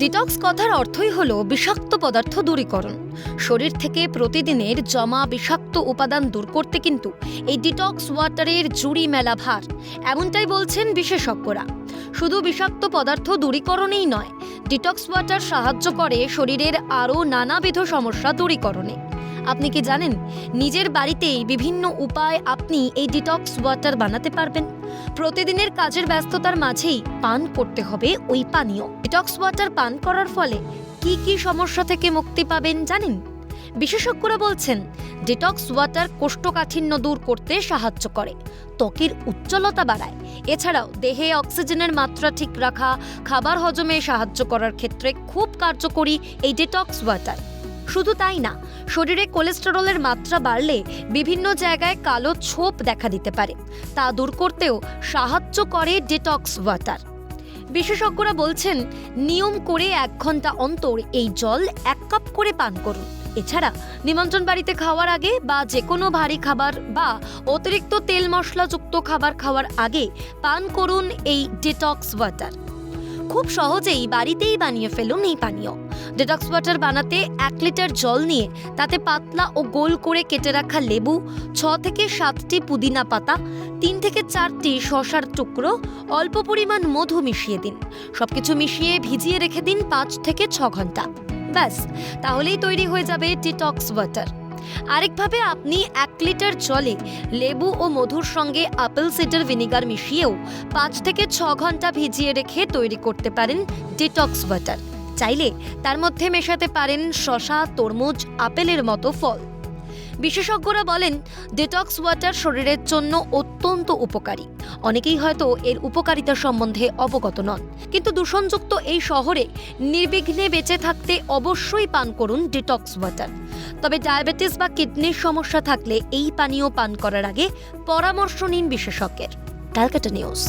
Detox কথার অর্থই হল বিষাক্ত পদার্থ দূরীকরণ। শরীর থেকে প্রতিদিনের জমা বিষাক্ত উপাদান দূর করতে কিন্তু এই ডিটক্স ওয়াটারের জুড়ি মেলা ভার, এমনটাই বলছেন বিশেষজ্ঞরা। শুধু বিষাক্ত পদার্থ দূরীকরণেই নয়, ডিটক্স ওয়াটার সাহায্য করে শরীরের আরও নানাবিধ সমস্যা দূরীকরণে। আপনি কি জানেন, নিজের বাড়িতেই বিভিন্ন উপায় আপনি এই ডিটক্স ওয়াটার বানাতে পারবেন। প্রতিদিনের কাজের ব্যস্ততার মাঝেই পান করতে হবে ওই পানীয়। ডিটক্স ওয়াটার পান করার ফলে কি কি সমস্যা থেকে মুক্তি পাবেন জানেন? বিশেষজ্ঞরা বলছেন ডিটক্স ওয়াটার কোষ্ঠকাঠিন্য দূর করতে সাহায্য করে, ত্বকের উজ্জ্বলতা বাড়ায়। এছাড়াও দেহে অক্সিজেনের মাত্রা ঠিক রাখা, খাবার হজমে সাহায্য করার ক্ষেত্রে খুব কার্যকরী এই ডিটক্স ওয়াটার শুধু তাই না, শরীরে কোলেস্টেরলের মাত্রা বাড়লে বিভিন্ন জায়গায় কালো ছোপ দেখা দিতে পারে। তা দূর করতেও সাহায্য করে ডিটক্স ওয়াটার বিশেষজ্ঞরা বলছেন, নিয়ম করে এক ঘণ্টা অন্তর এই জল এক কাপ করে পান করুন। এছাড়া নিমন্ত্রণ বাড়িতে খাওয়ার আগে বা যে কোনো ভারী খাবার বা অতিরিক্ত তেল মশলাযুক্ত খাবার খাওয়ার আগে পান করুন এই ডিটক্স ওয়াটার খুব সহজেই বাড়িতেই বানিয়ে ফেলুন এই পানীয়। ডিটক্স ওয়াটার বানাতে এক লিটার জল নিয়ে তাতে পাতলা ও গোল করে কেটে রাখা লেবু, ছ থেকে সাতটি পুদিনা পাতা, তিন থেকে চারটি শশার টুকরো, অল্প পরিমাণ মধু মিশিয়ে দিন। সবকিছু মিশিয়ে ভিজিয়ে রেখে দিন পাঁচ থেকে ছ ঘণ্টা। ব্যাস, তাহলেই তৈরি হয়ে যাবে ডিটক্স ওয়াটার। আরেকভাবে আপনি এক লিটার জলে লেবু ও মধুর সঙ্গে আপেল সিডার ভিনিগার মিশিয়েও পাঁচ থেকে ছ ঘণ্টা ভিজিয়ে রেখে তৈরি করতে পারেন ডিটক্স ওয়াটার। চাইলে তার মধ্যে মেশাতে পারেন শশা, তরমুজ, আপেলের মতো ফল। বিশেষজ্ঞরা বলেন ডিটক্স ওয়াটার শরীরের জন্য অত্যন্ত উপকারী। অনেকেই হয়তো এর উপকারিতা সম্বন্ধে অবগত নন। কিন্তু দূষণযুক্ত এই শহরে নির্বিঘ্নে বেঁচে থাকতে অবশ্যই পান করুন ডিটক্স ওয়াটার তবে ডায়াবেটিস বা কিডনির সমস্যা থাকলে এই পানীয় পান করার আগে পরামর্শ নিন বিশেষজ্ঞের। Calcutta news.